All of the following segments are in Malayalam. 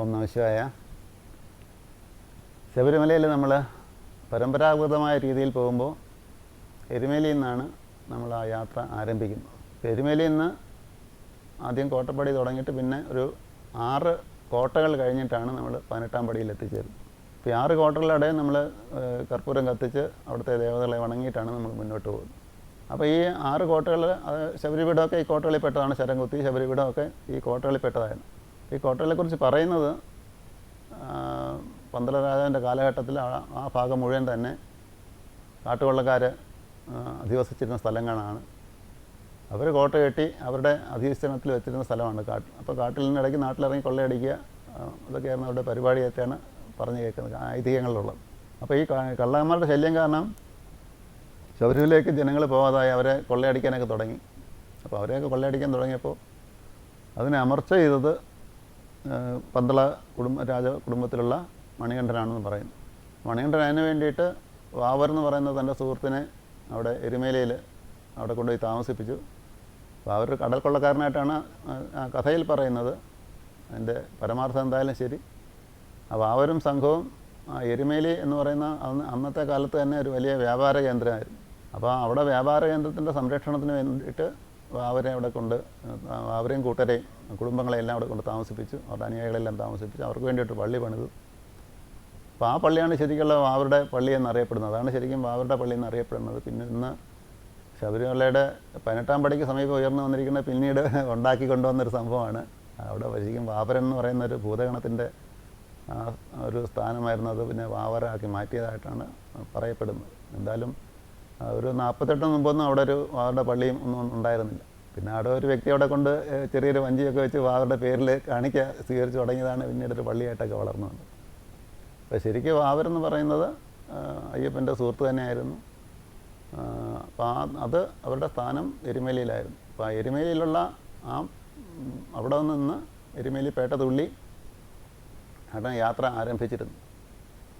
ഓം നമശിവായ ശബരിമലയിൽ നമ്മൾ പരമ്പരാഗതമായ രീതിയിൽ പോകുമ്പോൾ എരുമേലിയിൽ നിന്നാണ് നമ്മൾ ആ യാത്ര ആരംഭിക്കുന്നത്. എരുമേലിയിൽ നിന്ന് ആദ്യം കോട്ടപ്പടി തുടങ്ങിയിട്ട് പിന്നെ ഒരു ആറ് കോട്ടകൾ കഴിഞ്ഞിട്ടാണ് നമ്മൾ പതിനെട്ടാം പടിയിൽ എത്തിച്ചേരുന്നത്. അപ്പോൾ ഈ ആറ് കോട്ടകളുടെ നമ്മൾ കർപ്പൂരം കത്തിച്ച് അവിടുത്തെ ദേവതകളെ വണങ്ങിയിട്ടാണ് നമ്മൾ മുന്നോട്ട് പോകുന്നത്. അപ്പോൾ ഈ ആറ് കോട്ടകൾ ശബരിപീഠമൊക്കെ ഈ കോട്ടകളിൽ പെട്ടതാണ് ശരംകുത്തി ശബരിപീഠമൊക്കെ ഈ കോട്ടകളിൽ പെട്ടതായിരുന്നു. ഈ കോട്ടകളെക്കുറിച്ച് പറയുന്നത് പന്തള രാജാവിന്റെ കാലഘട്ടത്തിൽ ആ ഭാഗം മുഴുവൻ തന്നെ കാട്ടുകൊള്ളക്കാർ അധിവസിച്ചിരുന്ന സ്ഥലങ്ങളാണ്. അവർ കോട്ട കെട്ടി അവരുടെ അധിവസനത്തിൽ വെച്ചിരുന്ന സ്ഥലമാണ് കാട്ട്. അപ്പോൾ കാട്ടിൽ നിന്ന് ഇടയ്ക്ക് നാട്ടിലിറങ്ങി കൊള്ളയടിക്കുക അതൊക്കെയായിരുന്നു അവരുടെ പരിപാടിയായിട്ടാണ് പറഞ്ഞു കേൾക്കുന്നത് ഐതിഹ്യങ്ങളിലുള്ളത് അപ്പോൾ ഈ കള്ളന്മാരുടെ ശല്യം കാരണം ശബരിമലയിലേക്ക് ജനങ്ങൾ പോകാതായി അവരെ കൊള്ളയടിക്കാനൊക്കെ തുടങ്ങി. അപ്പോൾ അവരെയൊക്കെ കൊള്ളയടിക്കാൻ തുടങ്ങിയപ്പോൾ അതിനെ അമർച്ച ചെയ്തത് പന്തള കുടുംബ രാജ കുടുംബത്തിലുള്ള മണികണ്ഠനാണെന്ന് പറയുന്നു മണികണ്ഠൻ വേണ്ടിയിട്ട് വാവർ എന്ന് പറയുന്ന തന്റെ സുഹൃത്തിനെ അവിടെ എരുമേലയിൽ അവിടെ കൊണ്ടുപോയി താമസിപ്പിച്ചു. വാവർ കടൽ കൊള്ളക്കാരനായിട്ടാണ് ആ- കഥയിൽ പറയുന്നത്. അതിന്റെ പരമാർത്ഥം എന്തായാലും ശരി. ആ വാവരും സംഘവും എരുമേലി എന്ന് പറയുന്ന അന്ന് അന്നത്തെ കാലത്ത് തന്നെ ഒരു വലിയ വ്യാപാര കേന്ദ്രമായിരുന്നു. അപ്പോൾ അവിടെ വ്യാപാര കേന്ദ്രത്തിന്റെ സംരക്ഷണത്തിന് വേണ്ടിയിട്ട് അവരെ അവിടെ കൊണ്ട് അവരെയും കൂട്ടരെയും കുടുംബങ്ങളെ എല്ലാം അവിടെ കൊണ്ട് താമസിപ്പിച്ചു. അവരുടെ അനുയായികളെല്ലാം താമസിപ്പിച്ചു. അവർക്ക് വേണ്ടിയിട്ട് പള്ളി പണിതു. അപ്പോൾ ആ പള്ളിയാണ് ശരിക്കുള്ള വാവരുടെ പള്ളി എന്നറിയപ്പെടുന്നത്. അതാണ് ശരിക്കും വാവരുടെ പള്ളി എന്നറിയപ്പെടുന്നത്. പിന്നെ ഇന്ന് ശബരിമലയുടെ പതിനെട്ടാം പടിക്ക് സമീപം ഉയർന്നു വന്നിരിക്കുന്ന പിന്നീട് ഉണ്ടാക്കി കൊണ്ടുവന്നൊരു സംഭവമാണ്. അവിടെ ശരിക്കും വാവരൻ എന്ന് പറയുന്ന ഒരു ഭൂതഗണത്തിന്റെ ഒരു സ്ഥാനമായിരുന്നു അത് പിന്നെ വാവരാക്കി മാറ്റിയതായിട്ടാണ് പറയപ്പെടുന്നത്. എന്തായാലും ഒരു നാൽപ്പത്തെട്ട് മുമ്പൊന്നും അവിടെ ഒരു വാവരുടെ പള്ളിയും ഒന്നും ഉണ്ടായിരുന്നില്ല. പിന്നെ അവിടെ ഒരു വ്യക്തി അവിടെ കൊണ്ട് ചെറിയൊരു വഞ്ചിയൊക്കെ വെച്ച് വാവരുടെ പേരിൽ കാണിക്ക സ്വീകരിച്ച് തുടങ്ങിയതാണ് പിന്നീട് ഒരു പള്ളിയായിട്ടൊക്കെ വളർന്നത് അപ്പോൾ ശരിക്കും വാവരെന്ന് പറയുന്നത് അയ്യപ്പന്റെ സുഹൃത്ത് തന്നെയായിരുന്നു. അപ്പോൾ ആ അത് അവരുടെ സ്ഥാനം എരുമേലിയിലായിരുന്നു. അപ്പോൾ ആ എരുമേലിയിലുള്ള ആ അവിടെ നിന്ന് എരുമേലി പേട്ടതുള്ളി അവിടെ യാത്ര ആരംഭിച്ചിരുന്നു.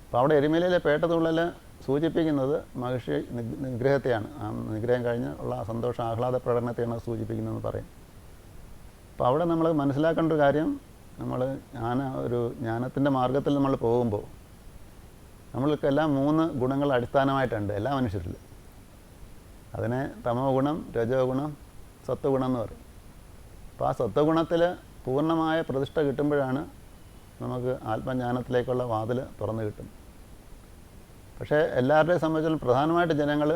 അപ്പോൾ അവിടെ എരുമേലിയിലെ പേട്ട തുള്ളൽ സൂചിപ്പിക്കുന്നത് മഹർഷി നിഗ്- നിഗ്രഹത്തെയാണ്. ആ നിഗ്രഹം കഴിഞ്ഞ് ഉള്ള സന്തോഷ ആഹ്ലാദ പ്രകടനത്തെയാണ് സൂചിപ്പിക്കുന്നതെന്ന് പറയും. അപ്പോൾ അവിടെ നമ്മൾ മനസ്സിലാക്കേണ്ട ഒരു കാര്യം നമ്മൾ ജ്ഞാന ഒരു ജ്ഞാനത്തിന്റെ മാർഗത്തിൽ നമ്മൾ പോകുമ്പോൾ നമ്മൾക്ക് നമ്മൾക്കെല്ലാം മൂന്ന് ഗുണങ്ങൾ അടിസ്ഥാനമായിട്ടുണ്ട് എല്ലാ മനുഷ്യരിലും. അതിനെ തമോ ഗുണം രജോ ഗുണം സത്വഗുണം എന്ന് പറയും. അപ്പോൾ ആ സത്വഗുണത്തിൽ പൂർണമായ പ്രതിഷ്ഠ കിട്ടുമ്പോഴാണ് നമുക്ക് ആത്മജ്ഞാനത്തിലേക്കുള്ള വാതിൽ തുറന്നു കിട്ടും പക്ഷേ എല്ലാവരുടെയും സംബന്ധിച്ചും പ്രധാനമായിട്ട് ജനങ്ങൾ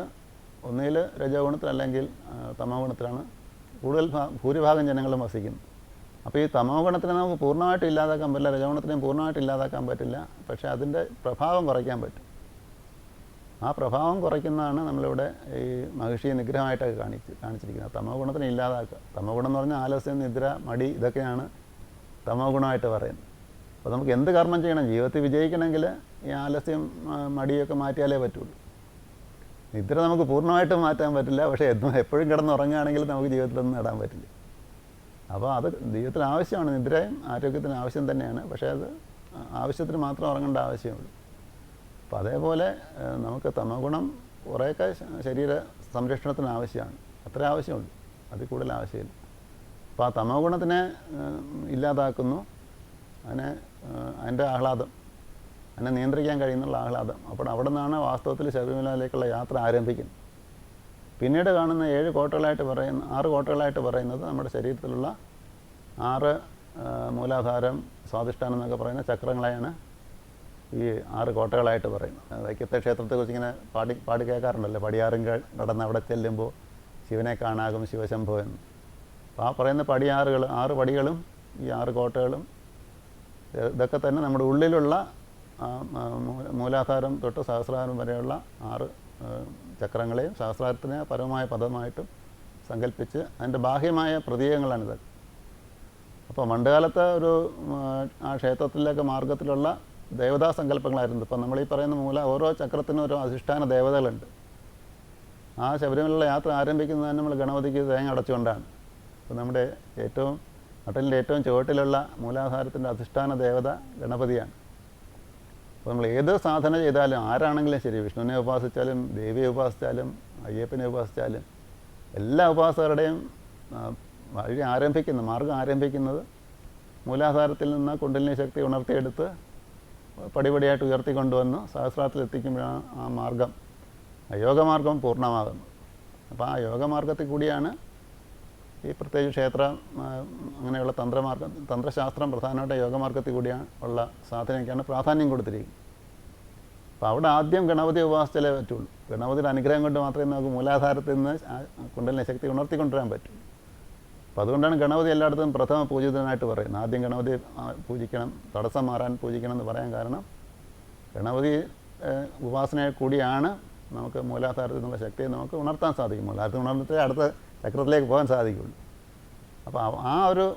ഒന്നുകിൽ രജഗുണത്തിൽ അല്ലെങ്കിൽ തമോ ഗുണത്തിലാണ് കൂടുതൽ ഭൂരിഭാഗം ജനങ്ങളും വസിക്കുന്നത്. അപ്പോൾ ഈ തമോ ഗുണത്തിനെ നമുക്ക് പൂർണമായിട്ട് ഇല്ലാതാക്കാൻ പറ്റില്ല രജഗുണത്തിനെയും പൂർണമായിട്ട് ഇല്ലാതാക്കാൻ പറ്റില്ല പക്ഷേ അതിന്റെ പ്രഭാവം കുറയ്ക്കാൻ പറ്റും. ആ പ്രഭാവം കുറയ്ക്കുന്നതാണ് നമ്മളിവിടെ ഈ മഹിഷിയെ നിഗ്രഹമായിട്ടൊക്കെ കാണിച്ച് കാണിച്ചിരിക്കുന്നത്. തമോ ഗുണത്തിനെ ഇല്ലാതാക്കുക. തമോ ഗുണം എന്ന് പറഞ്ഞാൽ ആലസ്യം നിദ്ര മടി ഇതൊക്കെയാണ് തമോ ഗുണമായിട്ട് പറയുന്നത്. അപ്പോൾ നമുക്ക് എന്ത് കർമ്മം ചെയ്യണം? ജീവിതത്തിൽ വിജയിക്കണമെങ്കിൽ ഈ ആലസ്യം മടിയൊക്കെ മാറ്റിയാലേ പറ്റുള്ളൂ. നിദ്ര നമുക്ക് പൂർണമായിട്ട് മാറ്റാൻ പറ്റില്ല. പക്ഷേ എന്നും എപ്പോഴും കിടന്നുറങ്ങുകയാണെങ്കിൽ നമുക്ക് ജീവിതത്തിലൊന്നും നേടാൻ പറ്റില്ല. അപ്പോൾ അത് ജീവിതത്തിൽ ആവശ്യമാണ്. നിദ്രയും ആരോഗ്യത്തിന് ആവശ്യം തന്നെയാണ്. പക്ഷേ അത് ആവശ്യത്തിന് മാത്രം ഉറങ്ങേണ്ട ആവശ്യമുള്ളൂ. അപ്പോൾ അതേപോലെ നമുക്ക് തമഗുണം കുറേയൊക്കെ ശരീര സംരക്ഷണത്തിന് ആവശ്യമാണ്. അത്ര ആവശ്യമുണ്ട് അതിൽ കൂടുതൽ ആവശ്യമില്ല. അപ്പോൾ ആ തമോ ഗുണത്തിനെ ഇല്ലാതാക്കുന്നു. അതിനെ അതിന്റെ ആഹ്ലാദം. അതിനെ നിയന്ത്രിക്കാൻ കഴിയുന്നുള്ള ആഹ്ലാദം. അപ്പോൾ അവിടെ നിന്നാണ് വാസ്തവത്തിൽ ശബരിമലയിലേക്കുള്ള യാത്ര ആരംഭിക്കുന്നത്. പിന്നീട് കാണുന്ന ഏഴ് കോട്ടകളായിട്ട് പറയുന്ന ആറ് കോട്ടകളായിട്ട് പറയുന്നത് നമ്മുടെ ശരീരത്തിലുള്ള ആറ് മൂലാധാരം സ്വാധിഷ്ഠാനം എന്നൊക്കെ പറയുന്ന ചക്രങ്ങളെയാണ് ഈ ആറ് കോട്ടകളായിട്ട് പറയുന്നത്. വൈക്കത്തെ ക്ഷേത്രത്തെക്കുറിച്ച് ഇങ്ങനെ പാടി പാടി കേൾക്കാറുണ്ടല്ലോ. പടിയാറും കടന്ന് അവിടെ ചെല്ലുമ്പോൾ ശിവനെ കാണാകും ശിവശംഭോ എന്ന്. അപ്പോൾ ആ പറയുന്ന പടിയാറുകൾ ആറ് പടികളും ഈ ആറ് കോട്ടകളും ഇതൊക്കെ തന്നെ നമ്മുടെ ഉള്ളിലുള്ള മൂലാധാരം തൊട്ട് സഹസ്രാരം വരെയുള്ള ആറ് ചക്രങ്ങളെയും സഹസ്രാരത്തിനെ പരമമായ പദമായിട്ടും സങ്കല്പിച്ച് അതിന്റെ ബാഹ്യമായ പ്രതീകങ്ങളാണിത്. അപ്പോൾ പണ്ടുകാലത്തെ ഒരു ആ ക്ഷേത്രത്തിലേക്ക് മാർഗത്തിലുള്ള ദേവതാ സങ്കല്പങ്ങളായിരുന്നു. ഇപ്പം നമ്മൾ ഈ പറയുന്ന മൂല ഓരോ ചക്രത്തിനും ഓരോ അധിഷ്ഠാന ദേവതകളുണ്ട്. ആ ശബരിമലയിലെ യാത്ര ആരംഭിക്കുന്നത് തന്നെ നമ്മൾ ഗണപതിക്ക് തേങ്ങ അടച്ചുകൊണ്ടാണ്. അപ്പോൾ നമ്മുടെ ഏറ്റവും നട്ടലിന്റെ ഏറ്റവും ചുവട്ടിലുള്ള മൂലാധാരത്തിന്റെ അധിഷ്ഠാന ദേവത ഗണപതിയാണ്. അപ്പോൾ നമ്മൾ ഏത് സാധന ചെയ്താലും ആരാണെങ്കിലും ശരി വിഷ്ണുവിനെ ഉപാസിച്ചാലും ദേവിയെ ഉപാസിച്ചാലും അയ്യപ്പനെ ഉപാസിച്ചാലും എല്ലാ ഉപാസകരുടെയും വഴി ആരംഭിക്കുന്ന മാർഗം ആരംഭിക്കുന്നത് മൂലാധാരത്തിൽ നിന്ന് കുണ്ടലിനി ശക്തി ഉണർത്തിയെടുത്ത് പടിപടിയായിട്ട് ഉയർത്തിക്കൊണ്ടുവന്ന് സഹസ്രാത്തിൽ എത്തിക്കുമ്പോഴാണ് ആ മാർഗം ആ യോഗമാർഗം പൂർണമാകുന്നത്. അപ്പോൾ ആ യോഗമാർഗത്തിൽ കൂടിയാണ് ഈ പ്രത്യേകിച്ച് ക്ഷേത്ര അങ്ങനെയുള്ള തന്ത്രമാർഗം തന്ത്രശാസ്ത്രം പ്രധാനമായിട്ട് യോഗമാർഗത്തിൽ കൂടിയാണ് ഉള്ള സാധനയ്ക്കാണ് പ്രാധാന്യം കൊടുത്തിരിക്കുന്നത്. അപ്പോൾ അവിടെ ആദ്യം ഗണപതി ഉപാസിച്ചാലേ പറ്റുള്ളൂ. ഗണപതിയുടെ അനുഗ്രഹം കൊണ്ട് മാത്രമേ നമുക്ക് മൂലാധാരത്തിൽ നിന്ന് കുണ്ടലിനെ ശക്തി ഉണർത്തിക്കൊണ്ടുവരാൻ പറ്റൂ. അപ്പോൾ അതുകൊണ്ടാണ് ഗണപതി എല്ലായിടത്തും പ്രഥമ പൂജിതനായിട്ട് പറയുന്നത്. ആദ്യം ഗണപതി പൂജിക്കണം തടസ്സം മാറാൻ പൂജിക്കണം എന്ന് പറയാൻ കാരണം ഗണപതി ഉപാസനയെ കൂടിയാണ് നമുക്ക് മൂലാധാരത്തിൽ നിന്നുള്ള ശക്തിയെ നമുക്ക് ഉണർത്താൻ സാധിക്കും. മൂലാധാരത്തിൽ ഉണർന്നിട്ട് അടുത്ത ചക്രത്തിലേക്ക് പോകാൻ സാധിക്കുള്ളൂ. അപ്പോൾ ആ- ഒരു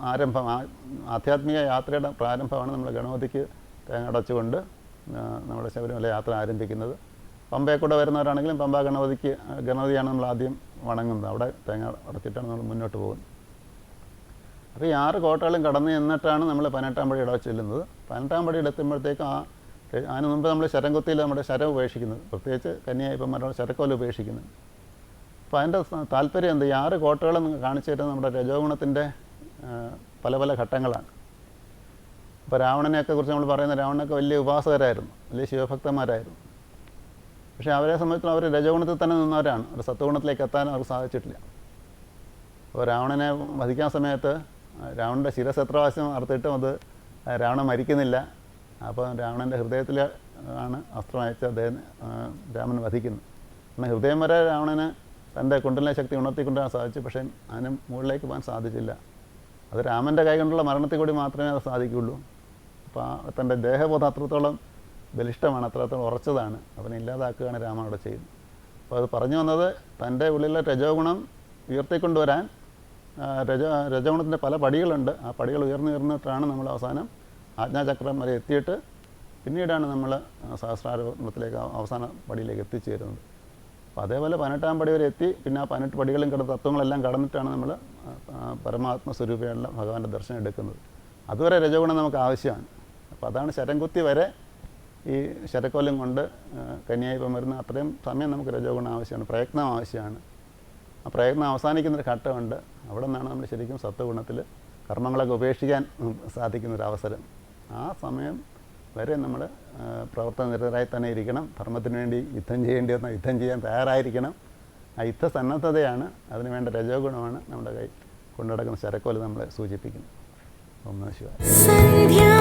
ആരംഭം ആ ആധ്യാത്മിക യാത്രയുടെ പ്രാരംഭമാണ് നമ്മൾ ഗണപതിക്ക് തേങ്ങ അടച്ചുകൊണ്ട് നമ്മുടെ ശബരിമല യാത്ര ആരംഭിക്കുന്നത്. പമ്പയിൽ കൂടെ വരുന്നവരാണെങ്കിലും പമ്പ ഗണപതിക്ക് ഗണപതിയാണ് നമ്മൾ ആദ്യം വണങ്ങുന്നത്. അവിടെ തേങ്ങ അടച്ചിട്ടാണ് നമ്മൾ മുന്നോട്ട് പോകുന്നത്. അപ്പോൾ ഈ ആറ് കോട്ടകളും കടന്ന് എന്നിട്ടാണ് നമ്മൾ പതിനെട്ടാം പടി ഇടവ ചെല്ലുന്നത്. പതിനെട്ടാം പടിയിൽ എത്തുമ്പോഴത്തേക്കും ആ അതിന് മുമ്പ് നമ്മൾ ശരംകുത്തിയിൽ നമ്മുടെ ശരം ഉപേക്ഷിക്കുന്നത്. പ്രത്യേകിച്ച് കന്യായപ്പന്മാരുടെ ശരക്കോല ഉപേക്ഷിക്കുന്നത്. അപ്പോൾ അതിന്റെ താല്പര്യം എന്ത്? ഈ ആറ് കോട്ടകളും കാണിച്ചു തരുന്നത് നമ്മുടെ രജോഗുണത്തിന്റെ പല പല ഘട്ടങ്ങളാണ്. അപ്പോൾ രാവണനെയൊക്കെ കുറിച്ച് നമ്മൾ പറയുന്ന രാവണനൊക്കെ വലിയ ഉപാസകരായിരുന്നു വലിയ ശിവഭക്തന്മാരായിരുന്നു. പക്ഷേ അവരെ സംബന്ധിച്ചും അവർ രജോഗുണത്തിൽ തന്നെ നിന്നവരാണ്. അവർ സത്വഗുണത്തിലേക്ക് എത്താൻ അവർക്ക് സാധിച്ചിട്ടില്ല. അപ്പോൾ രാവണനെ വധിക്കാൻ സമയത്ത് രാവണന്റെ ശിരസ് എത്ര പ്രാവശ്യം അറുത്തിട്ടും അത് രാവണൻ മരിക്കുന്നില്ല. അപ്പോൾ രാവണന്റെ ഹൃദയത്തിൽ ആണ് അസ്ത്രം അയച്ച് അദ്ദേഹം രാമൻ വധിക്കുന്നത്. എന്നാൽ ഹൃദയം വരെ രാവണന് തന്റെ കുണ്ടലിനെ ശക്തി ഉണർത്തിക്കൊണ്ടുവരാൻ സാധിച്ചു. പക്ഷേ അതിന് മുകളിലേക്ക് പോകാൻ സാധിച്ചില്ല. അത് രാമന്റെ കൈ കൊണ്ടുള്ള മരണത്തിൽ കൂടി മാത്രമേ അത് സാധിക്കുകയുള്ളൂ. അപ്പോൾ തന്റെ ദേഹബോധം അത്രത്തോളം ബലിഷ്ടമാണ് അത്രത്തോളം ഉറച്ചതാണ്. അവനെ ഇല്ലാതാക്കുകയാണ് രാമൻ അവിടെ ചെയ്യുന്നത്. അപ്പോൾ അത് പറഞ്ഞു വന്നത് തന്റെ ഉള്ളിലെ രജോ ഗുണം ഉയർത്തിക്കൊണ്ടുവരാൻ രജ രജഗുണത്തിന്റെ പല പടികളുണ്ട്. ആ പടികൾ ഉയർന്നു ഉയർന്നിട്ടാണ് നമ്മൾ അവസാനം ആജ്ഞാചക്രം വരെ എത്തിയിട്ട് പിന്നീടാണ് നമ്മൾ സഹസ്രാരോപണത്തിലേക്ക് അവസാന പടിയിലേക്ക് എത്തിച്ചേരുന്നത്. അപ്പോൾ അതേപോലെ പതിനെട്ടാം പടി വരെ എത്തി. പിന്നെ ആ പതിനെട്ട് പടികളും കിട തത്വങ്ങളെല്ലാം കടന്നിട്ടാണ് നമ്മൾ പരമാത്മ സ്വരൂപയുള്ള ഭഗവാന്റെ ദർശനം എടുക്കുന്നത്. അതുവരെ രജഗുണം നമുക്ക് ആവശ്യമാണ്. അപ്പോൾ അതാണ് ശരംകുത്തി വരെ ഈ ശരക്കോലം കൊണ്ട് കന്യായിപ്പം വരുന്ന അത്രയും സമയം നമുക്ക് രജോഗുണം ആവശ്യമാണ് പ്രയത്നം ആവശ്യമാണ്. ആ പ്രയത്നം അവസാനിക്കുന്നൊരു ഘട്ടമുണ്ട്. അവിടെ നിന്നാണ് നമ്മൾ ശരിക്കും സത്വഗുണത്തിൽ കർമ്മങ്ങളൊക്കെ ഉപേക്ഷിക്കാൻ സാധിക്കുന്നൊരവസരം. ആ സമയം വരെ നമ്മൾ പ്രവർത്തന നിരതരായി തന്നെ ഇരിക്കണം. ധർമ്മത്തിന് വേണ്ടി യുദ്ധം ചെയ്യേണ്ടി വന്നാൽ യുദ്ധം ചെയ്യാൻ തയ്യാറായിരിക്കണം. ആ യുദ്ധസന്നദ്ധതയാണ് അതിന് വേണ്ട രജോഗുണമാണ് നമ്മുടെ കൈ കൊണ്ടുനടക്കുന്ന ശരക്കോൽ നമ്മളെ സൂചിപ്പിക്കുന്നത് ശിവായ. സന്ധ്യാ